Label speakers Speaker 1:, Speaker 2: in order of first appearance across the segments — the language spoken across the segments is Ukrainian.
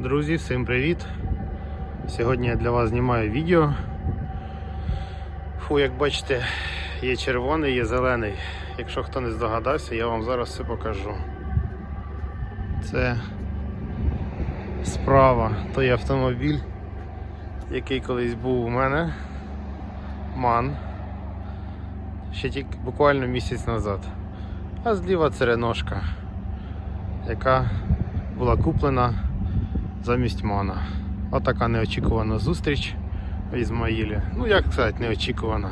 Speaker 1: Друзі, всім привіт! Сьогодні я для вас знімаю відео. Фу, як бачите, є червоний, є зелений. Якщо хто не здогадався, я вам зараз все покажу. Це справа той автомобіль, який колись був у мене. Ман. Ще тільки буквально місяць назад. А зліва цереножка, яка була куплена замість Мана. Отака неочікувана зустріч в Ізмаїлі. Ну, як сказати, неочікувана.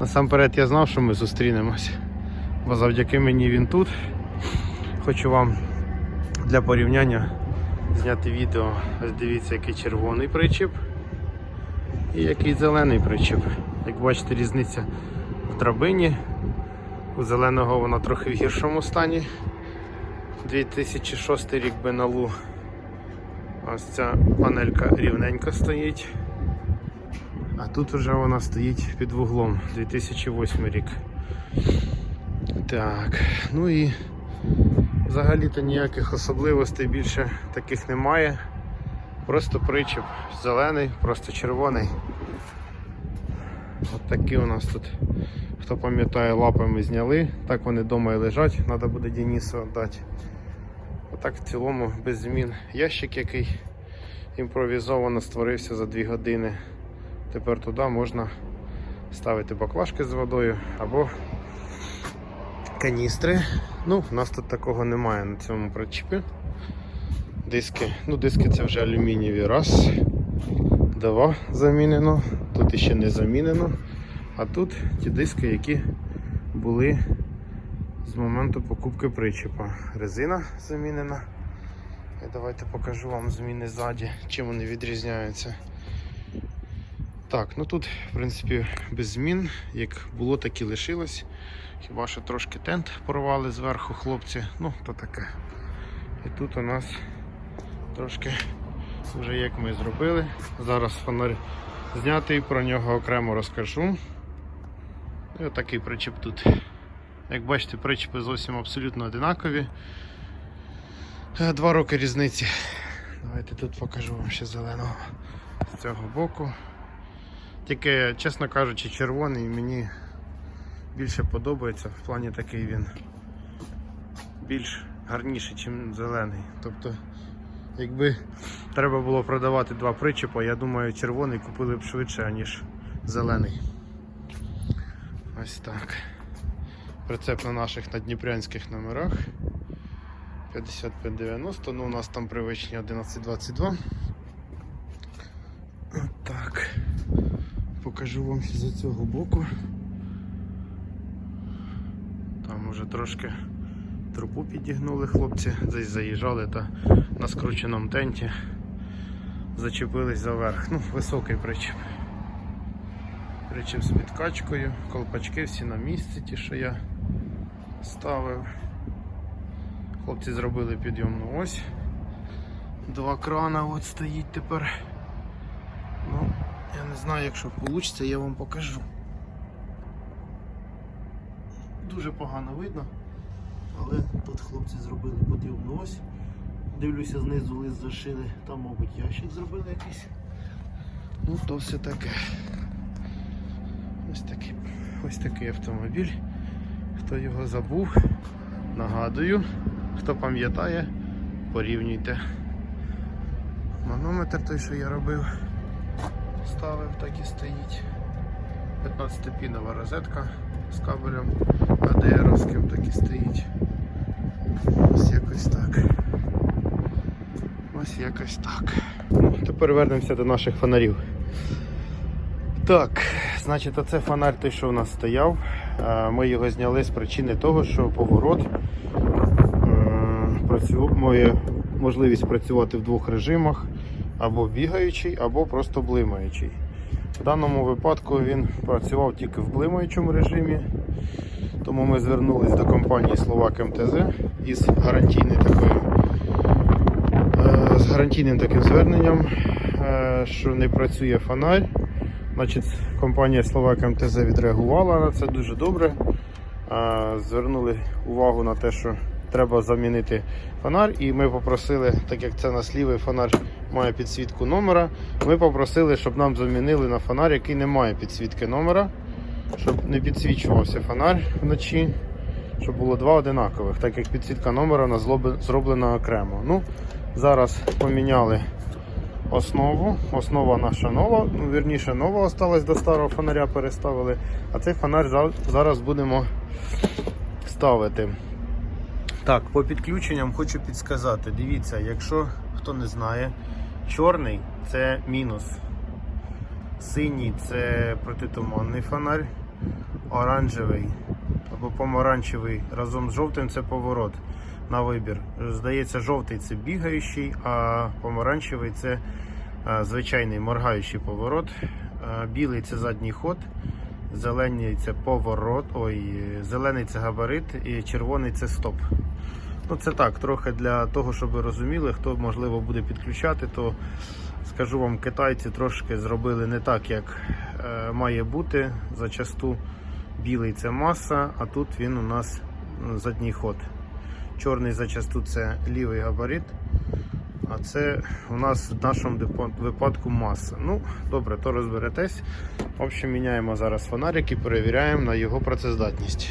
Speaker 1: Насамперед я знав, що ми зустрінемось, бо завдяки мені він тут. Хочу вам для порівняння зняти відео. Ось дивіться, який червоний причіп і який зелений причіп. Як бачите, різниця в драбині. У зеленого вона трохи в гіршому стані. 2006 рік Беналу. Ось ця панелька рівненько стоїть. А тут вже вона стоїть під вуглом 2008 рік. Так, ну і взагалі-то ніяких особливостей більше таких немає. Просто причіп зелений, просто червоний. От такі у нас тут, хто пам'ятає, лапами зняли. Так вони вдома і лежать, треба буде Денису віддати. Отак в цілому без змін. Ящик, який імпровізовано створився за 2 години. Тепер туди можна ставити баклажки з водою або каністри. Ну, у нас тут такого немає на цьому причіпі. Диски, ну диски це вже алюмінієві. Раз, два замінено, тут іще не замінено. А тут ті диски, які були з моменту покупки причепа. Резина замінена. І давайте покажу вам зміни ззаді, чим вони відрізняються. Так, ну тут, в принципі, без змін, як було, так і лишилось. Хіба що трошки тент порвали зверху хлопці, ну то таке. І тут у нас трошки вже як ми зробили. Зараз фонарь знятий, про нього окремо розкажу. І отакий причіп тут. Як бачите, причіпи зовсім абсолютно одинакові. Е, Два роки різниці. Давайте тут покажу вам ще зеленого з цього боку. Тільки, чесно кажучи, червоний мені більше подобається. В плані такий він більш гарніший, ніж зелений. Тобто, якби треба було продавати два причіпа, я думаю, червоний купили б швидше, ніж зелений. Ось так. Прицеп на наших надніпрянських номерах. 5590, ну у нас там привичні 1122. Так. Покажу вам з цього боку. Там уже трошки трупу підігнули хлопці, десь заїжджали та на скрученому тенті зачепились за верх. Ну, високий причіп. Причіп з підкачкою, колпачки всі на місці, ті, що я ставив. Хлопці зробили підйомну ось. Два крана от стоїть тепер. Ну, я не знаю, якщо вийде, я вам покажу. Дуже погано видно, але тут хлопці зробили підйомну ось. Дивлюся, знизу лист зашили, там, мабуть, ящик зробили якийсь. Ну, то все таке. Ось такий, ось такий автомобіль. Хто його забув, нагадую. Хто пам'ятає, порівнюйте. Манометр той, що я робив, ставив, так і стоїть. 15-пінова розетка з кабелем АДРовським так і стоїть. Ось якось так. Ось якось так. Ну, тепер вернемося до наших фонарів. Так, значить, оце фонарь той, що у нас стояв. Е, Ми його зняли з причини того, що поворот має можливість працювати в двох режимах: або бігаючий, або просто блимаючий. В даному випадку він працював тільки в блимаючому режимі, тому ми звернулись до компанії Словак МТЗ із такою е, з гарантійним таким зверненням, е, що не працює фонарь. Значить, компанія Словак МТЗ відреагувала на це дуже добре. Звернули увагу на те, що треба замінити фонар. І ми попросили, так як це у нас лівий фонар має підсвітку номера, ми попросили, щоб нам замінили на фонар, який не має підсвітки номера, щоб не підсвічувався фонар вночі, щоб було два одинакових, так як підсвітка номера у нас зроблена окремо. Ну, зараз поміняли основу. Основа наша нова, ну вірніше нова осталась до старого фонаря переставили. А цей фонарь зараз будемо ставити. Так, по підключенням хочу підсказати. Дивіться, якщо хто не знає, чорний це мінус. Синій це протитуманний фонарь, оранжевий або помаранчевий разом з жовтим це поворот на вибір. Здається, жовтий це бігаючий, а помаранчевий це е, звичайний моргаючий поворот. Е, Білий це задній ход, зелений це поворот, ой, зелений це габарит і червоний це стоп. Ну, це так, трохи для того, щоб ви розуміли, хто можливо буде підключати, то скажу вам, китайці трошки зробили не так, як е, має бути. Зачасту білий це маса, а тут він у нас задній ход. Чорний зачасту це лівий габарит, а це у нас в нашому випадку маса. Ну, добре, то розберетесь. В общем, міняємо зараз фонарик і перевіряємо на його працездатність.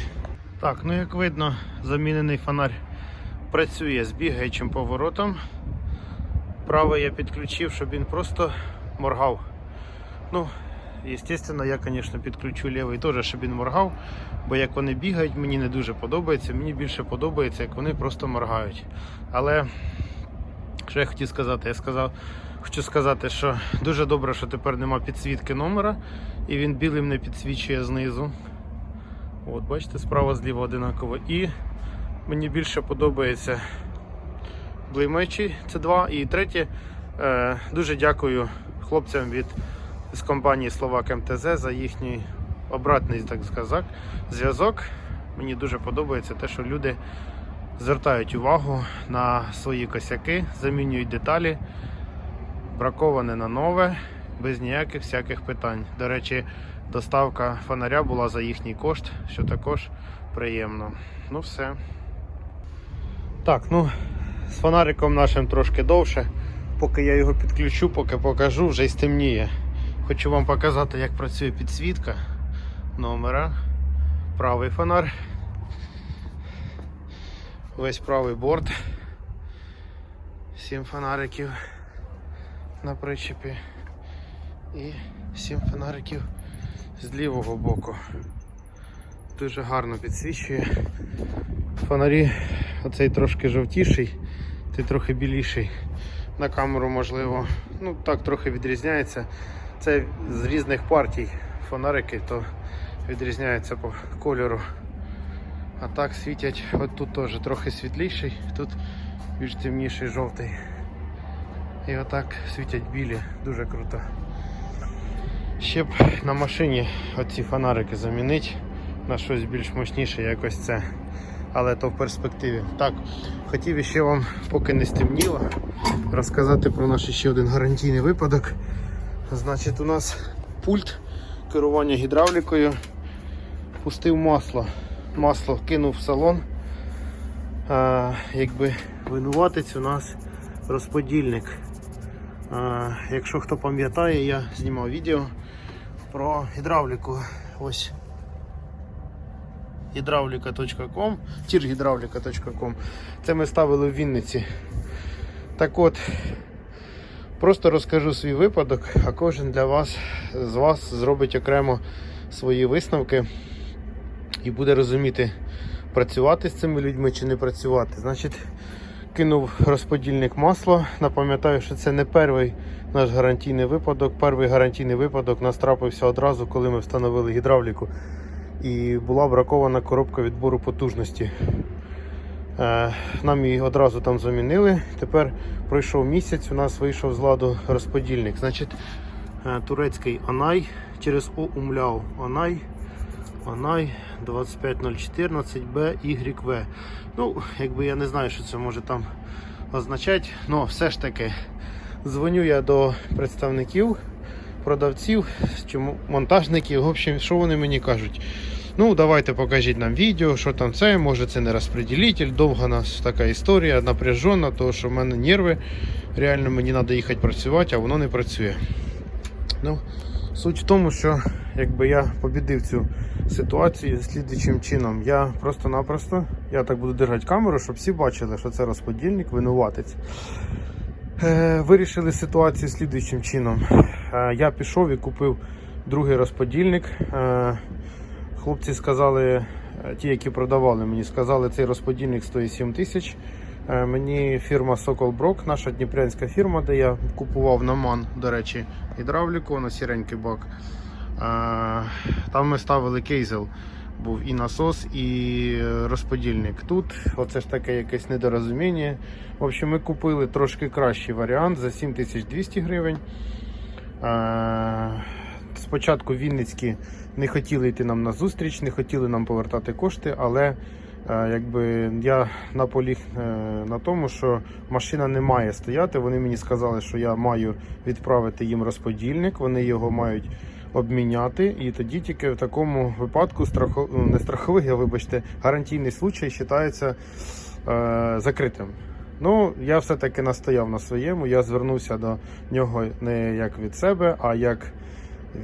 Speaker 1: Так, ну як видно, замінений фонарь працює з бігаючим поворотом. Правий я підключив, щоб він просто моргав. Ну, Естественно, я, звісно, підключу лівий теж, щоб він моргав, бо як вони бігають, мені не дуже подобається. Мені більше подобається, як вони просто моргають. Але що я хотів сказати? Я сказав, хочу сказати, що дуже добре, що тепер нема підсвітки номера, і він білим не підсвічує знизу. От, бачите, справа зліва одинаково. І мені більше подобається блимечі, це два. І третє, е, дуже дякую хлопцям від з компанії Словак МТЗ за їхній обратний так сказати, зв'язок. Мені дуже подобається те, що люди звертають увагу на свої косяки, замінюють деталі, браковане на нове, без ніяких всяких питань. До речі, доставка фонаря була за їхній кошт, що також приємно. Ну все. Так, ну з фонариком нашим трошки довше. Поки я його підключу, поки покажу, вже й стемніє. Хочу вам показати, як працює підсвітка номера. Правий фонар. Весь правий борт. Сім фонариків на причепі. І сім фонариків з лівого боку. Дуже гарно підсвічує. Фонарі оцей трошки жовтіший, цей трохи біліший. На камеру можливо. Ну так трохи відрізняється. Це з різних партій фонарики, то відрізняються по кольору. А так світять, от тут теж трохи світліший, тут більш темніший жовтий. І отак світять білі, дуже круто. Ще б на машині оці фонарики замінити на щось більш мощніше, якось це. Але то в перспективі. Так, хотів ще вам, поки не стемніло, розказати про наш ще один гарантійний випадок. Значить, у нас пульт керування гідравлікою пустив масло. Масло кинув в салон. А, якби винуватець у нас розподільник. А, якщо хто пам'ятає, я знімав відео про гідравліку. Ось гідравліка.com, тіргідравліка.com. Це ми ставили в Вінниці. Так от, просто розкажу свій випадок, а кожен для вас з вас зробить окремо свої висновки і буде розуміти, працювати з цими людьми чи не працювати. Значить, кинув розподільник масла. Напам'ятаю, що це не перший наш гарантійний випадок. Перший гарантійний випадок нас трапився одразу, коли ми встановили гідравліку. І була бракована коробка відбору потужності. Е, Нам її одразу там замінили. Тепер пройшов місяць, у нас вийшов з ладу розподільник. Значить, е, турецький Анай через О умляв Анай. Анай 25014 BYV. Ну, якби я не знаю, що це може там означати, але все ж таки дзвоню я до представників продавців монтажників. В общем, що вони мені кажуть? Ну, давайте покажіть нам відео, що там це, може це не розподілитель, довга нас така історія, напряжена, тому що в мене нерви. Реально мені треба їхати працювати, а воно не працює. Ну, суть в тому, що якби я побідив цю ситуацію слідуючим чином. Я просто-напросто, я так буду держати камеру, щоб всі бачили, що це розподільник, винуватець. Е, вирішили ситуацію слідуючим чином. Е, я пішов і купив другий розподільник. Е, хлопці сказали, е, ті, які продавали, мені сказали, цей розподільник стоїть 7 тисяч. Е, Мені фірма Сокол Брок, наша дніпрянська фірма, де я купував на МАН, до речі, гідравліку на сіренький бак. Е, Там ми ставили кейзел. Був і насос, і розподільник. Тут оце ж таке якесь недорозуміння. В общем, ми купили трошки кращий варіант за 7200 гривень. Спочатку Вінницькі не хотіли йти нам на зустріч, не хотіли нам повертати кошти, але е, якби я наполіг е, на тому, що машина не має стояти. Вони мені сказали, що я маю відправити їм розподільник, вони його мають обміняти, і тоді тільки в такому випадку страхов... ну, не страховий, а вибачте, гарантійний случай вважається е, закритим. Ну, я все-таки настояв на своєму. Я звернувся до нього не як від себе, а як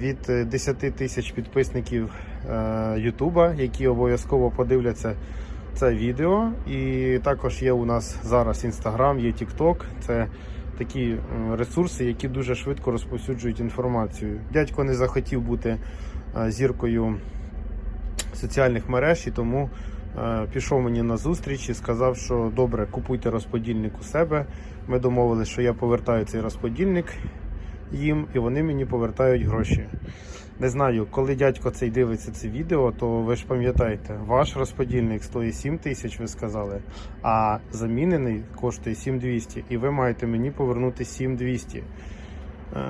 Speaker 1: від е, 10 тисяч підписників е, Ютуба, які обов'язково подивляться це відео. І також є у нас зараз Інстаграм, є Тікток. Це такі е, ресурси, які дуже швидко розповсюджують інформацію. Дядько не захотів бути е, зіркою соціальних мереж і тому е, пішов мені на зустріч і сказав, що добре, купуйте розподільник у себе. Ми домовилися, що я повертаю цей розподільник їм, і вони мені повертають гроші. Не знаю, коли дядько цей дивиться це відео, то ви ж пам'ятаєте, ваш розподільник стоїть 7 тисяч, ви сказали, а замінений коштує 7200, і ви маєте мені повернути 7200. Е,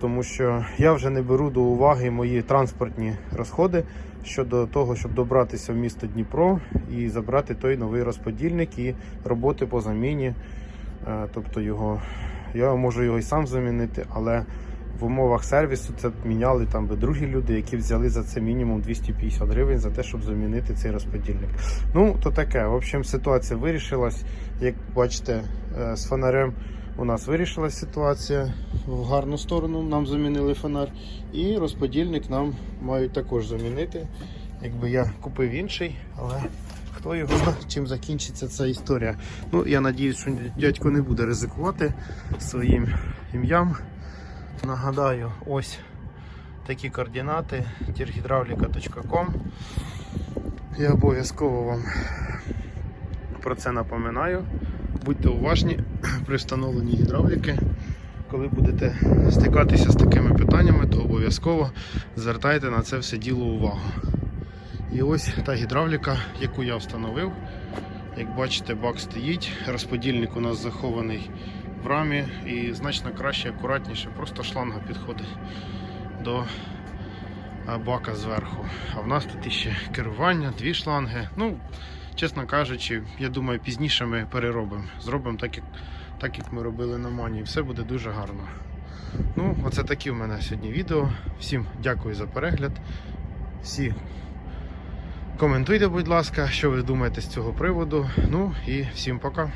Speaker 1: Тому що я вже не беру до уваги мої транспортні розходи щодо того, щоб добратися в місто Дніпро і забрати той новий розподільник і роботи по заміні. Е, Тобто його я можу його і сам замінити, але в умовах сервісу це міняли там би другі люди, які взяли за це мінімум 250 гривень за те, щоб замінити цей розподільник. Ну, то таке. В общем, ситуація вирішилась. Як бачите, е, з фонарем у нас вирішилась ситуація в гарну сторону. Нам замінили фонар. І розподільник нам мають також замінити. Якби я купив інший, але хто його знає, чим закінчиться ця історія. Ну, я надіюсь, що дядько не буде ризикувати своїм ім'ям. Нагадаю, ось такі координати tirgidravlika.com. Я обов'язково вам про це напоминаю. Будьте уважні при встановленні гідравліки. Коли будете стикатися з такими питаннями, то обов'язково звертайте на це все діло увагу. І ось та гідравліка, яку я встановив. Як бачите, бак стоїть, розподільник у нас захований в рамі і значно краще, акуратніше, просто шланга підходить до бака зверху. А в нас тут іще керування, дві шланги. Ну, чесно кажучи, я думаю, пізніше ми переробимо. Зробимо так, як, так, як ми робили на мані, і все буде дуже гарно. Ну, оце такі в мене сьогодні відео. Всім дякую за перегляд. Всі коментуйте, будь ласка, що ви думаєте з цього приводу. Ну і всім пока.